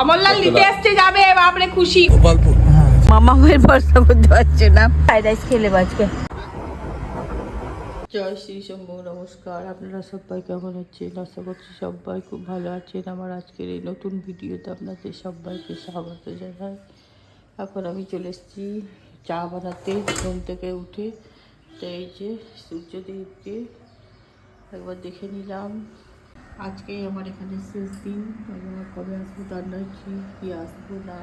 অমরলাল নিতে আসছে যাবে বাপরে খুশি। গোপালপুর। মামা হয়ে ভরসা করতে পারছে না। ফ্রাইড রাইস খেলে বাঁচবে জয় শ্রী শম্ভু নমস্কার। আপনারা সবাই কেমন আছেন? আশা করছি সবাই খুব ভালো আছেন। আমার আজকের এই নতুন ভিডিওতে আপনাদের সবাইকে স্বাগত জানাই। এখন আমি চলে এসেছি চা বানাতে ঘুম থেকে উঠে। তো এই যে সূর্যদেবকে একবার দেখে নিলাম। আজকেই আমার এখানে শেষ দিন আমার কবে আসব তার নয় কি কি আসব না।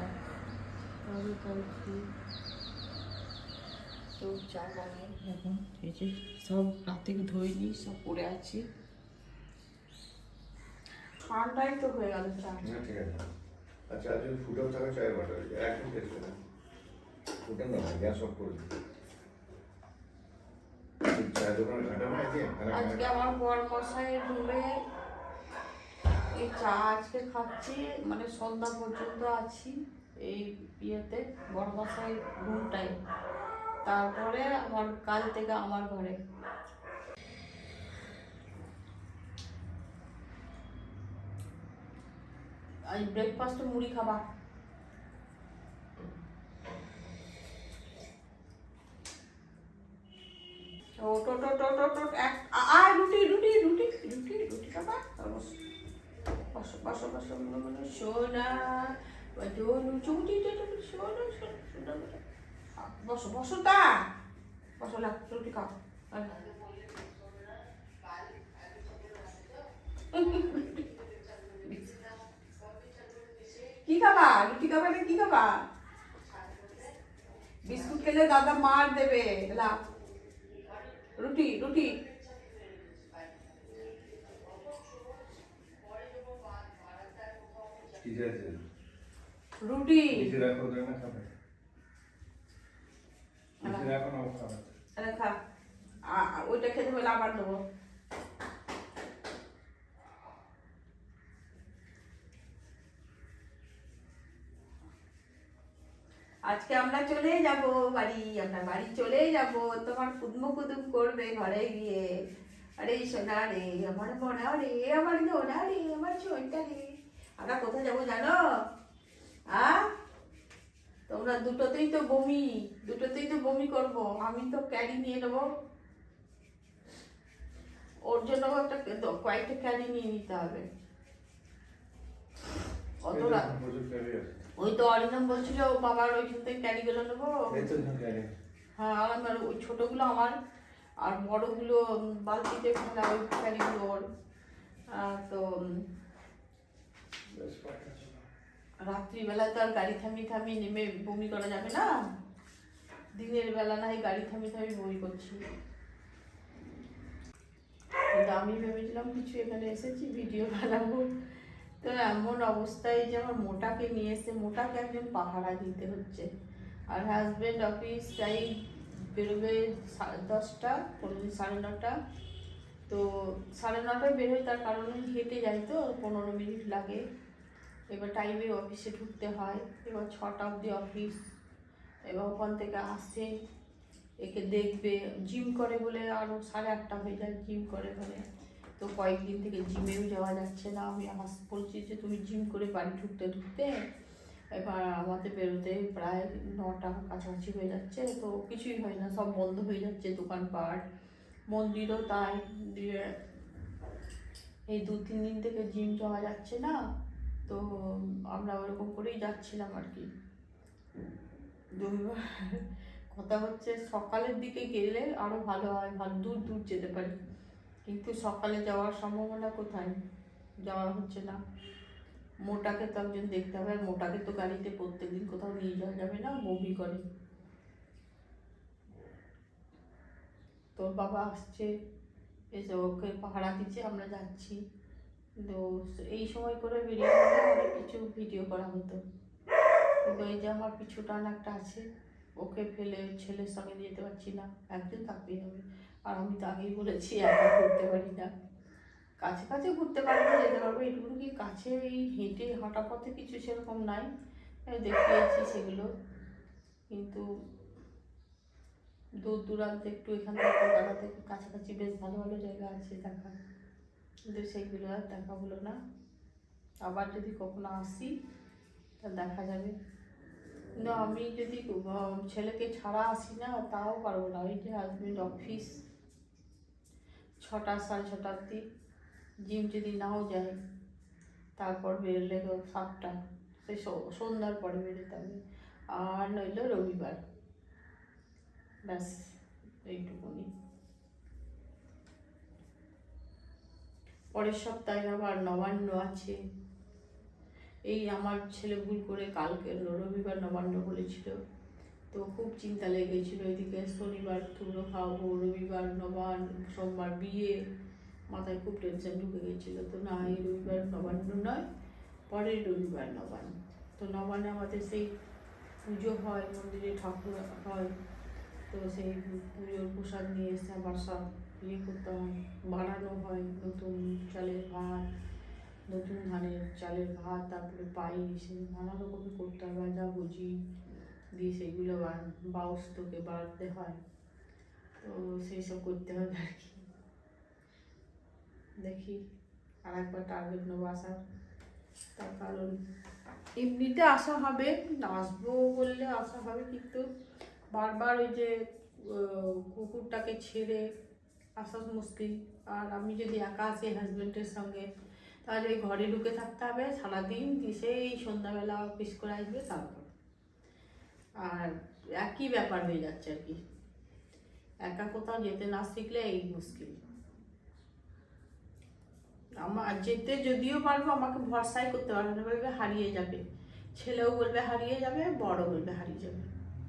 আমি কালকে তো চা বানাই এখন এই যে সব রাতে ধুইনি সব পড়ে আছে। ঠান্ডাই তো হয়ে গেল চা। ঠিক আছে। আচ্ছা যদি ফুটেও থাকে চায়ের বাটার একদম টেস্ট না ফুটে না গ্যাস অফ করে দিই। আজকে আমার বর মশাই রুমে এই চা আজকে খাচ্ছি মানে সন্ধ্যা পর্যন্ত আছি এই ইয়েতে, বড় মশাই রুমটাই তারপরে আমার কাল থেকে আমার ঘরে। আজ ব্রেকফাস্টে মুড়ি খাবা। ও, টো টো টো টো টো, এক আ- আয় রুটি রুটি রুটি রুটি রুটি খাবা বসো বসো বসো বসো মনে মনে সোনা চুমটি চুমটি সোনা সোনা সোনা বসো বসো তা। বসো না রুটি খাও। কি খাবা? রুটি খাবা কি খাবা? বিস্কুট খেলে দাদা মার দেবে। রুটি রুটি কিসে আছে রুটি। খা। ওইটা খেতে হলে আবার দেবো। আজকে আমরা চলে যাব বাড়ি আমরা বাড়ি চলে যাব। তোমার কুদম কুদুম করবে ঘরে গিয়ে। আরে সোনা রে আমার মনা রে আমার নোনা রে আমার ছোনটা রে। আমরা কোথায় যাব জানো? আ? তোমরা দুটোতেই তো বমি দুটোতেই তো বমি করব। আমি তো ক্যারি নিয়ে নেব। ওর জন্য একটা কয়েকটা ক্যারি নিয়ে নিতে হবে। ওই তো অরিন্দম বলছিল বাবার ওইখান থেকে ক্যারিগুলো নেব। হ্যাঁ আমার ওই ছোটোগুলো আমার আর বড়গুলো বালতিতে ফেলা ওই ক্যারিগুলো ওর। তো উম, বেশ কয়েকটা ছিল। রাত্রিবেলা তো আর গাড়ি থামিয়ে থামিয়ে নেমে বমি করা যাবে না? দিনের বেলা না গাড়ি থামিয়ে থামি বমি করছি। আমি ভেবেছিলাম কিছু এখানে এসেছি, ভিডিও বানাবো। তো এমন অবস্থায় যে আমার মোটাকে নিয়ে এসে, মোটাকে একজন পাহারা দিতে হচ্ছে। আর হাজব্যান্ড অফিস তাই বেরোবে দশটা, পনেরো সাড়ে নটা। তো সাড়ে নটায় বেরোয় তার কারণে হেঁটে যাই তো, পনেরো মিনিট লাগে। এবার টাইমে অফিসে ঢুকতে হয়। এবার ছটা অবধি অফিস এবার ওখান থেকে আসে, একে দেখবে জিম করে বলে আরও সাড়ে আটটা হয়ে যায় জিম করে বলে। তো কয়েকদিন থেকে জিমেও যাওয়া যাচ্ছে না। আমি আস, বলছি যে তুমি জিম করে বাড়ি ঢুকতে ঢুকতে এবার আমাদের বেরোতে প্রায় নটা কাছাকাছি হয়ে যাচ্ছে। তো কিছুই হয় না, সব বন্ধ হয়ে যাচ্ছে দোকানপাট। মন্দিরও তাই, দিয়ে এই দু, তিন দিন থেকে জিম যাওয়া যাচ্ছে না। তো আমরা ওরকম করেই যাচ্ছিলাম আর কি। কথা হচ্ছে সকালের দিকে গেলে আরও ভালো হয়, ভালো দূর দূর যেতে পারি। কিন্তু সকালে যাওয়ার সম্ভাবনা কোথায়? যাওয়া হচ্ছে না। মোটাকে তো একজন দেখতে হবে, আর মোটাকে তো গাড়িতে প্রত্যেকদিন কোথাও নিয়ে যাওয়া যাবে না, বমি করে। তোর বাবা আসছে, এসে ওকে পাহারা দিচ্ছে, আমরা যাচ্ছি। তো এই সময় করে বেরিয়ে অনেক কিছু ভিডিও করা হতো। কিন্তু এই যে আমার পিছু টান একটা আছে, ওকে ফেলে ছেলের সঙ্গে যেতে পারছি না, একদিন থাকতেই হবে। আর আমি তো আগেই বলেছি একা ঘুরতে পারি না। কাছে কাছে ঘুরতে পারব, যেতে পারব, এটুকু কি কাছে এই হেঁটে হাঁটা পথে কিছু সেরকম নাই। দেখিয়েছি সেগুলো। কিন্তু দূর দূরান্তে একটু এখান থেকে কলকাতা থেকে কাছাকাছি বেশ ভালো ভালো জায়গা আছে দেখা কিন্তু সেইগুলো আর দেখা হলো না। আবার যদি কখনো আসি, তা দেখা যাবে। কিন্তু আমি যদি ছেলেকে ছাড়া আসি না, তাও পারব না। ওই যে হাজবেন্ড অফিস ছটা, সাড়ে ছটার দিক জিম যদি নাও যায়, তারপর বেরোলে সাতটা সেই সন্ধ্যার পরে বেরোতে হবে। আর নইলে রবিবার। ব্যাস, এইটুকুনি। পরের সপ্তাহে আবার নবান্ন আছে। এই আমার ছেলে ভুল করে কালকে রবিবার নবান্ন বলেছিল। তো খুব চিন্তা লেগেছিল এদিকে। শনিবার থুবড়ো খাওয়াবো রবিবার নবান সোমবার বিয়ে। মাথায় খুব টেনশন ঢুকে গেছিল। তো না, এই রবিবার নবান্ন নয়, পরের রবিবার নবান্ন। তো নবান্নে আমাদের সেই পুজো হয়, মন্দিরে ঠাকুর হয়। তো সেই পুজোর প্রসাদ নিয়ে এসে আবার সব ইয়ে করতে হয় বানানো হয় নতুন চালের ভাত, নতুন ধানের চালের ভাত, তারপরে পায়েস নানা রকমের করতে হয় ভাজা ভুজি দিয়ে সেগুলো বাউস তোকে বাড়তে হয়। তো সেই সব করতে হবে আর কি। দেখি আর একবার টার্গেট নেব আসার। তার কারণ এমনিতে আসা হবে, আসব বললে আসা হবে কিন্তু বারবার ওই যে কুকুরটাকে ছেড়ে আসা মুশকিল। আর আমি যদি একা আসি হাজব্যান্ডের সঙ্গে, তাহলে ঘরে ঢুকে থাকতে হবে, সারাদিন দিয়ে সেই সন্ধ্যাবেলা অফিস করে আসবে, তারপর। আর একই ব্যাপার হয়ে যাচ্ছে আর কি। একা কোথাও যেতে না শিখলে এই মুশকিল। আমার যেতে যদিও পারব, আমাকে ভরসাই করতে পারবে না, বলবে হারিয়ে যাবে। ছেলেও বলবে হারিয়ে যাবে বড় বলবে হারিয়ে যাবে।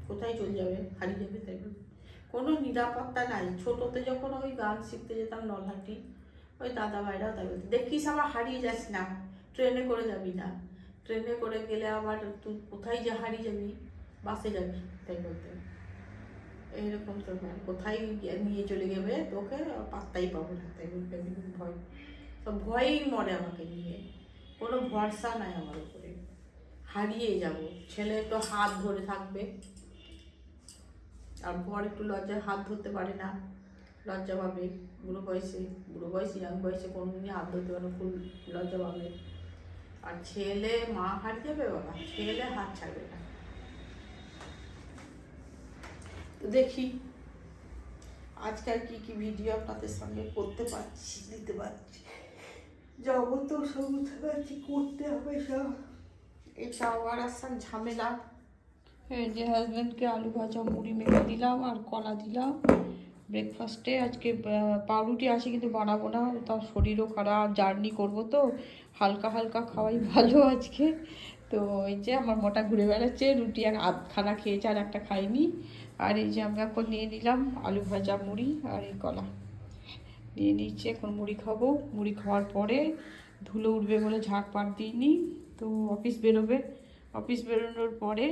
কোথায় চলে যাবে? হারিয়ে যাবে তাই বলবে কোনো নিরাপত্তা নাই। ছোটোতে যখন ওই গান শিখতে যেতাম নলহাটি, ওই দাদা ভাইরাও তাই বলতো, দেখিস আবার হারিয়ে যাস না, ট্রেনে করে যাবি না। ট্রেনে করে গেলে আবার তুই কোথায় যা হারিয়ে যাবি? বাসে যাবি, তাই বলতে। এইরকম তো হয় কোথায় নিয়ে চলে যাবে? তোকে পাত্তাই পাবো না, তাই বলতে। ভয়। তো ভয়েই মরে আমাকে নিয়ে। কোনো ভরসা নাই আমার উপরে। হারিয়ে যাব। ছেলে একটু হাত ধরে থাকবে। আর বর একটু লজ্জায় হাত ধরতে পারে না। লজ্জা পাবে বুড়ো বয়সে। বুড়ো বয়সে ইয়াং বয়সে কোনো দিনই হাত ধরতে পারে খুব লজ্জা পাবে। আর ছেলে, মা হারিয়ে যাবে বাবা, ছেলে হাত ছাড়বে না। তো দেখি আজকাল কি কি ভিডিও আপনাদের সঙ্গে করতে পারছি, দিতে পারছি। যাব তো সব বুঝতে পারছি করতে হবে সব। এটা আবার আসার ঝামেলা। এই যে হাজব্যান্ডকে আলু ভাজা, মুড়ি মেখে দিলাম আর কলা দিলাম। ব্রেকফাস্টে আজকে পাউরুটি আছে কিন্তু বানাবো না তার শরীরও খারাপ, জার্নি করব তো। হালকা হালকা খাওয়াই ভালো আজকে। তো এই যে আমার মোটা ঘুরে বেড়াচ্ছে, রুটি আর আধখানা খেয়েছে আর একটা খাইনি। আর এই যে আমি এখন নিয়ে নিলাম আলু ভাজা, মুড়ি আর এই কলা। নিয়ে নিচ্ছে এখন মুড়ি খাব। মুড়ি খাওয়ার পরে ধুলো উঠবে বলে ঝাঁক ঝাড়পাট দিইনি, তো অফিস বেরোবে। অফিস বেরোনোর পরে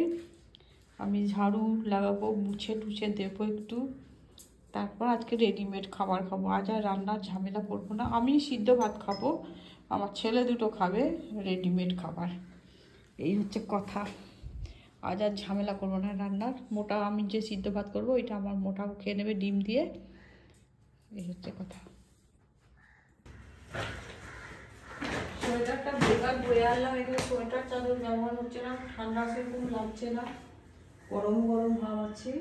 আমি ঝাড়ু লাগাবো, মুছে টুছে দেবো একটু। তারপর আজকে রেডিমেড খাবার খাব। আজ আর রান্নার ঝামেলা করব না। আমি সিদ্ধ ভাত খাব। আমার ছেলে দুটো খাবে রেডিমেড খাবার। এই হচ্ছে কথা। আজ আর ঝামেলা করব না রান্নার। মোটা আমি যে সিদ্ধ ভাত করব, ওইটা আমার মোটাও খেয়ে নেবে ডিম দিয়ে। এই হচ্ছে কথা। সোয়েটারটা বেকার বয়ে আনলাম এখানে সোয়েটার চাদর ব্যবহার হচ্ছে না। ঠান্ডা সেরকম লাগছে না। গরম গরম ভাব আছে।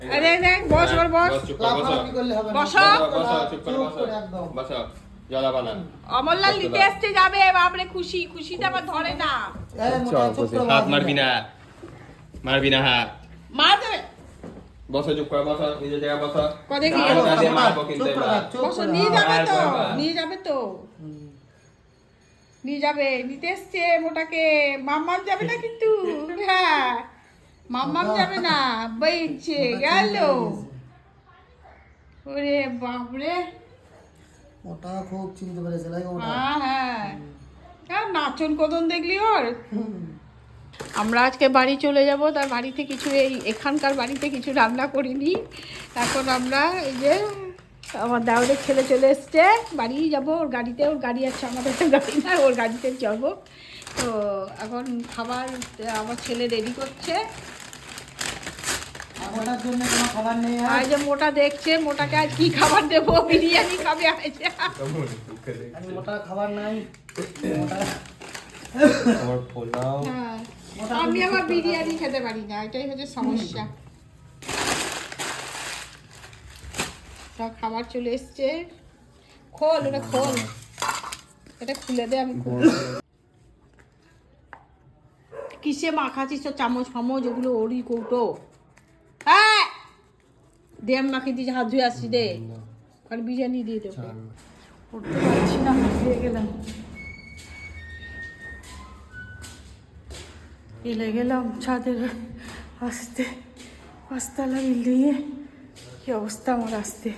দেখ বস বস। বস বসো। বসো। জলা বানান। অমরলাল নিতে আসতে যাবে বাপরে খুশি খুশিতে আবার ধরে না। এই মোটা চুপ করে হাত মারবি না মারবি না হাত। মা দেবে। বসো চুপ করে বসো নিজের জায়গায় বসো। কোথায় কি? গাল দিয়ে মারবো চুপ কিন্তু করে এবার। থাক, চুপ বসো নিয়ে যাবে তো নিয়ে যাবে তো। নিয়ে যাবে নিতে এসছে মোটাকে। মাম্মাম যাবে না কিন্তু। হ্যাঁ। মাম্মাম যাবে না বইছে গেল। ওরে বাপরে। মোটা খুব চিনতে পেরেছে লাগে ওটা? হ্যাঁ হ্যাঁ। নাচন কদন দেখলি ওর? আমরা আজকে বাড়ি চলে যাব তার বাড়িতে কিছু এই এখানকার বাড়িতে কিছু রান্না করিনি। এখন আমরা এই যে আমার দাওয়ারের ছেলে চলে এসছে বাড়ি যাব ওর গাড়িতে ওর গাড়ি আছে আমাদের গাড়ি না ওর গাড়িতে যাব। তো এখন খাবার আমার ছেলে রেডি করছে। যে মোটা দেখছে মোটাকে আজ কি খাবার দেবো? বিরিয়ানি খাবে আজ। আর মোটা খাবার নাই। হ্যাঁ। আমি আবার বিরিয়ানি খেতে পারি না এটাই হচ্ছে সমস্যা। সব খাবার চলে এসছে। খোল ওটা খোল। এটা খুলে দে আমি খুলবো। কিসে মাখাচ্ছিস? তো চামচ ফামচ ওগুলো ওরই কৌটো। হ্যাঁ দে আমি মাখিয়ে দিয়েছি হাত ধুয়ে আসছি দে। আর বিরিয়ানি দিয়ে দেবো উঠতে পারছি না হারিয়ে গেলাম। এলে গেলাম ছাদের আসতে। পাঁচতলা বিল্ডিংয়ে। কি অবস্থা আমার আসতে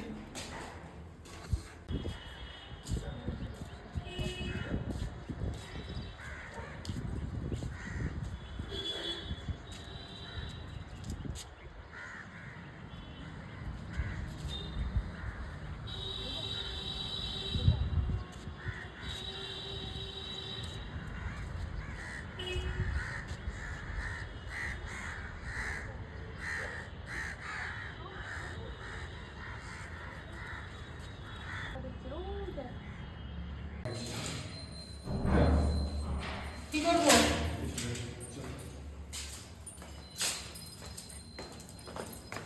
কি করব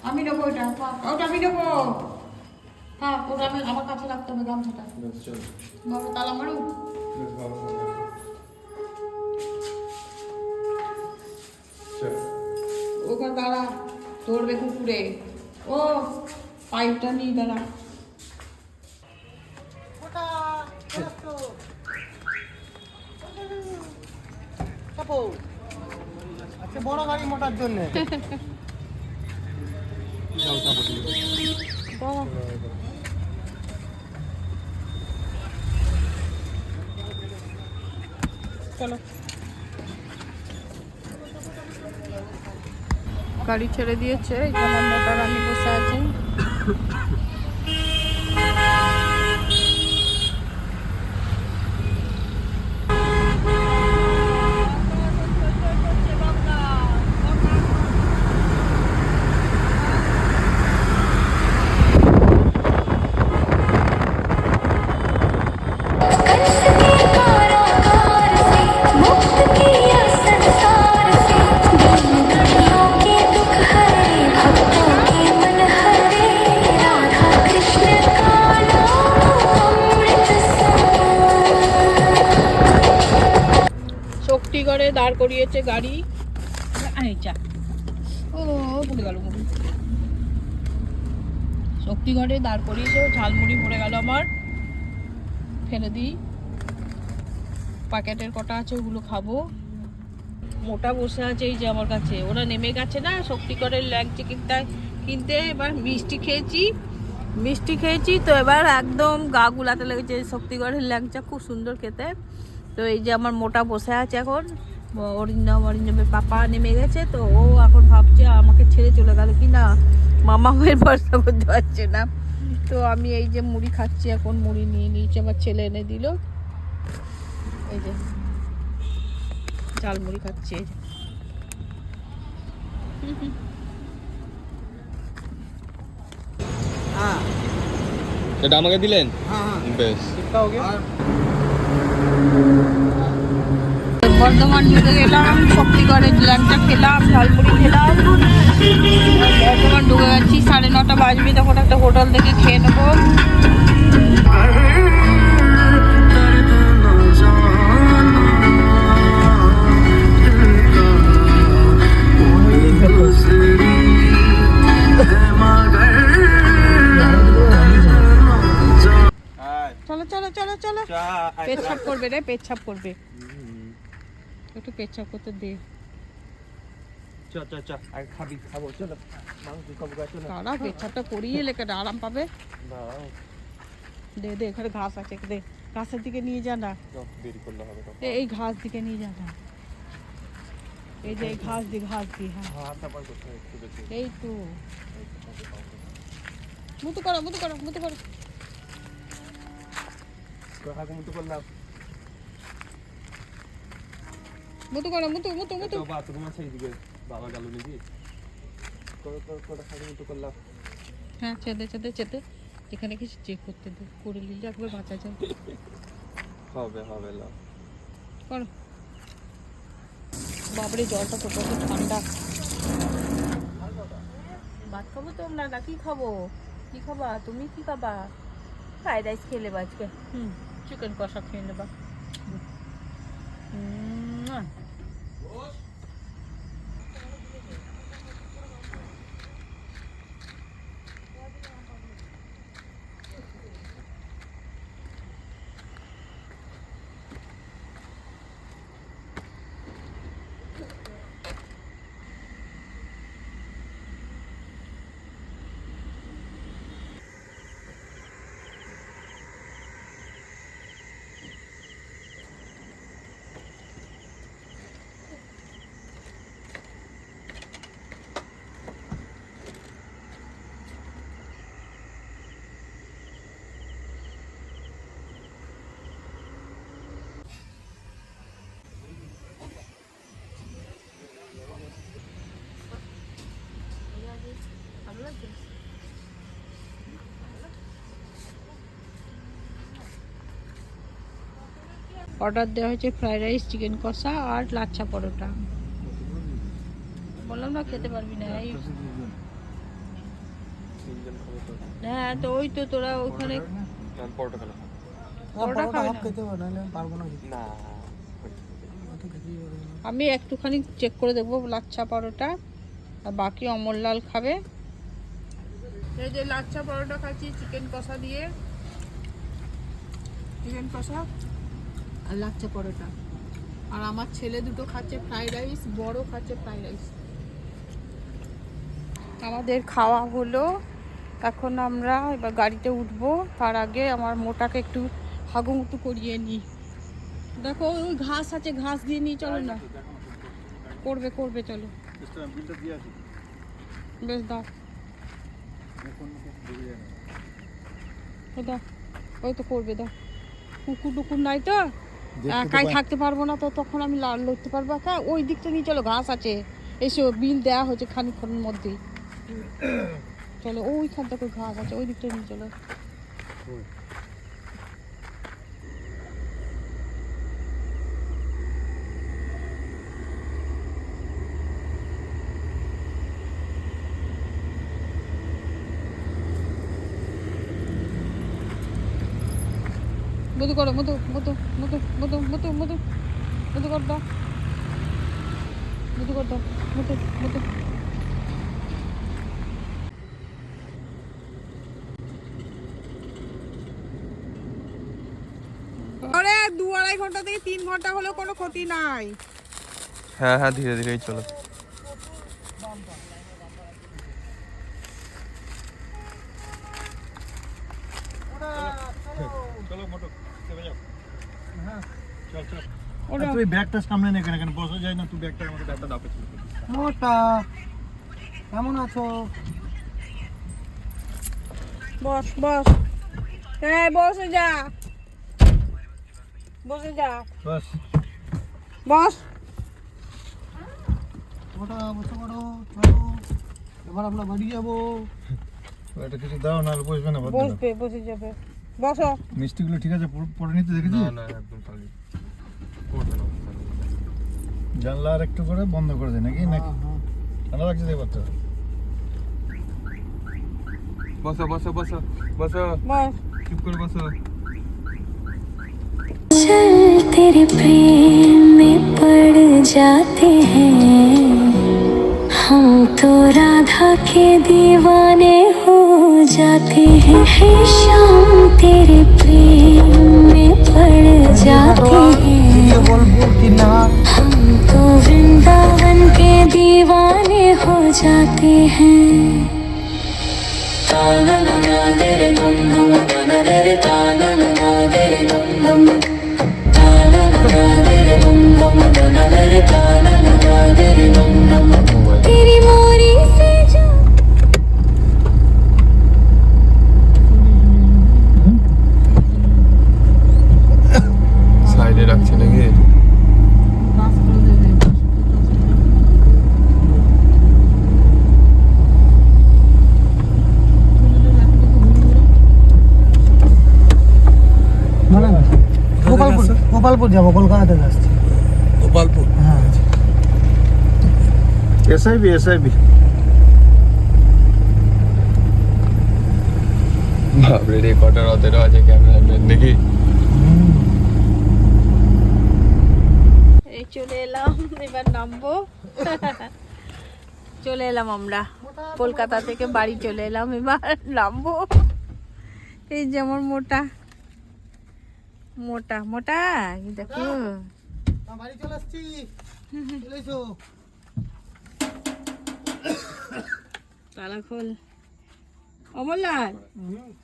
আমি নেব ওটা আমি নেব থাক ওটা আমি আমার কাছে রাখতে হবে গামছাটা। বাবা তালা মারু। ওখানে দাঁড়া ধরবে কুকুরে। ও পাইপটা নিয়ে দাঁড়া। আচ্ছা বড় গাড়ি মোটার জন্য। গাড়ি ছেড়ে দিয়েছে এখানে আমি মোটা রানী বসে আছে। দাঁড় করিয়েছে গাড়ি। ও পড়ে শক্তিগড়ে দাঁড় করিয়েছে ঝালমুড়ি পড়ে গেল আমার। ফেলে দিই। প্যাকেটের কটা আছে, ওগুলো খাব। মোটা বসে আছে এই যে আমার কাছে। ওরা নেমে গেছে না শক্তিগড়ের ল্যাংচি কিনতে কিনতে। এবার মিষ্টি খেয়েছি। মিষ্টি খেয়েছি, তো এবার একদম গা গুলাতে লেগেছে শক্তিগড়ের ল্যাংচা। খুব সুন্দর খেতে। তো এই যে আমার মোটা বসে আছে এখন। অরিন্দম অরিন্দমের পাপা নেমে গেছে তো ও এখন ভাবছে আমাকে ছেড়ে চলে গেল কি না মামা হয়ে ভরসা করতে পারছে না। তো আমি এই যে মুড়ি খাচ্ছি এখন মুড়ি নিয়ে নিয়েছি আমার ছেলে এনে দিল। এই যে চাল মুড়ি খাচ্ছি এই যে। হ্যাঁ। আমাকে দিলেন? হ্যাঁ, হ্যাঁ। বেশ। বর্ধমান ঢুকে গেলাম শক্তিগড়ের ল্যাংচা খেলাম ঝালমুড়ি খেলাম। বর্ধমান ঢুকে গেছি সাড়ে নটা বাজবে তখন একটা হোটেল থেকে খেয়ে নেব। চলো চলো চলো চলো। পেচ্ছাপ করবে রে পেচ্ছাপ করবে। একটু পেচ্ছাপ করতে দে। চ চ চ আর খাবি খাব চলো। মাংস খাব গা চলো। পেচ্ছাপটা করিয়ে লেখা আরাম পাবে? দে দে এখানে ঘাস আছে দে ঘাসের দিকে নিয়ে যা না। এই ঘাস দিকে নিয়ে যা না। এই যে ঘাস দি ঘাস দি হ্যাঁ। কোথায় এই তো। মুতু করো মুতু করো মুতু করো। হাতে করলাম। মুতু করো মুতু মুতু মুতু। তো বাথরুম আছে এইদিকে বাবা গেল নাকি? করো করো করো হাতে মতো করলাম। হ্যাঁ চেদে চেদে চেদে। এখানে কিছু চেক করতে দে করে নিলে একবার বাঁচা যায় হবে হবে লাভ করো। বাবরে জলটা তো কত ঠান্ডা। ভাত খাব তোমরা না? কি খাব? কি খাবা? তুমি কি খাবা? ফ্রাইড রাইস খেয়ে নেবা আজকে। হুম চিকেন কষা খেয়ে নেবা। অর্ডার দেওয়া হয়েছে ফ্রাইড রাইস চিকেন কষা আর লাচ্ছা পরোটা। বললাম না খেতে পারবি না এই হ্যাঁ তো ওই তো তোরা ওখানে পরোটা পরোটা খাবে না? পারব না না। আমি একটুখানি চেক করে দেখব লাচ্ছা পরোটা আর বাকি অমরলাল খাবে। এই যে লাচ্ছা পরোটা খাচ্ছি চিকেন কষা দিয়ে। চিকেন কষা? আর লাচ্ছা পরোটা। আর আমার ছেলে দুটো খাচ্ছে ফ্রাইড রাইস বড় খাচ্ছে ফ্রাইড রাইস আমাদের খাওয়া হলো। এখন আমরা এবার গাড়িতে উঠবো। তার আগে আমার মোটাকে একটু হাগুমুটু করিয়ে নিই। দেখো, ওই ঘাস আছে, ঘাস দিয়ে নিই চলো না। করবে করবে, চলো। বেশ, দাও। দাও। ওই তো করবে, দাও। কুকুর টুকুর নাই তো? একাই থাকতে পারব না তো তখন আমি লড়তে পারব। একা ওই দিকটা নিয়ে চলো ঘাস আছে। এসো বিল দেওয়া হচ্ছে খানিক্ষণের মধ্যেই। চলো ওইখান থেকে ঘাস আছে ওই দিকটা নিয়ে চলো। মধু করো মধু মধু মধু মধু মধু মধু। মধু কর দাও। মধু কর দাও। মধু মধু। আরে দু আড়াই ঘণ্টা থেকে তিন ঘণ্টা হলেও কোনো ক্ষতি নাই। হ্যাঁ হ্যাঁ ধীরে ধীরেই চলো। ওরা তুই ব্যাগটা সামনে নে কেন কেন বসা যায় না তুই ব্যাগটা আমাকে ব্যাগটা দাও পেছনে। মোটা। কেমন আছো? বস বস। হ্যাঁ বসে যা। বসে যা। বাস। বস। মোটা বসে পড়ো চলো। এবার আমরা বাড়ি যাব। এটা কিছু দাও না বসবে না। বসবে বসে যাবে। বসো মিষ্টিগুলো ঠিক আছে প- পরে নিতে দেখেছি না না একদম খালি করবে না জানলা আর একটু করে বন্ধ করে দিই নাকি নাকি ঠান্ডা লাগছে দেখবার তো বসো বসো বসো বসো বস চুপ করে বসো चल तेरे प्रेम में पड़ जाते हैं हम तो राधा के दीवाने हो जाते हैं, हे शाम तेरे प्रेम में पड़ जाते हैं। हम तो वृंदावन के दीवाने हो जाते हैं। SIB SIB. বাপরে রেকর্ডার অতেরও আছে ক্যামেরাম্যান দেখি। এই চলে এলাম এবার নামবো। চলে এলাম আমরা। কলকাতা থেকে বাড়ি চলে এলাম এবার নামবো। এই যেমন মোটা। মোটা মোটা দেখো। বাড়ি চলে আসছি। চলে এসো। তালা খোল অমরলাল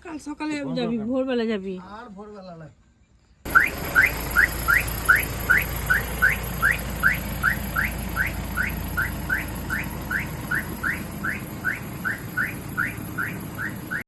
কাল সকালে যাবি ভোরবেলা যাবি? আর ভোরবেলা নয়।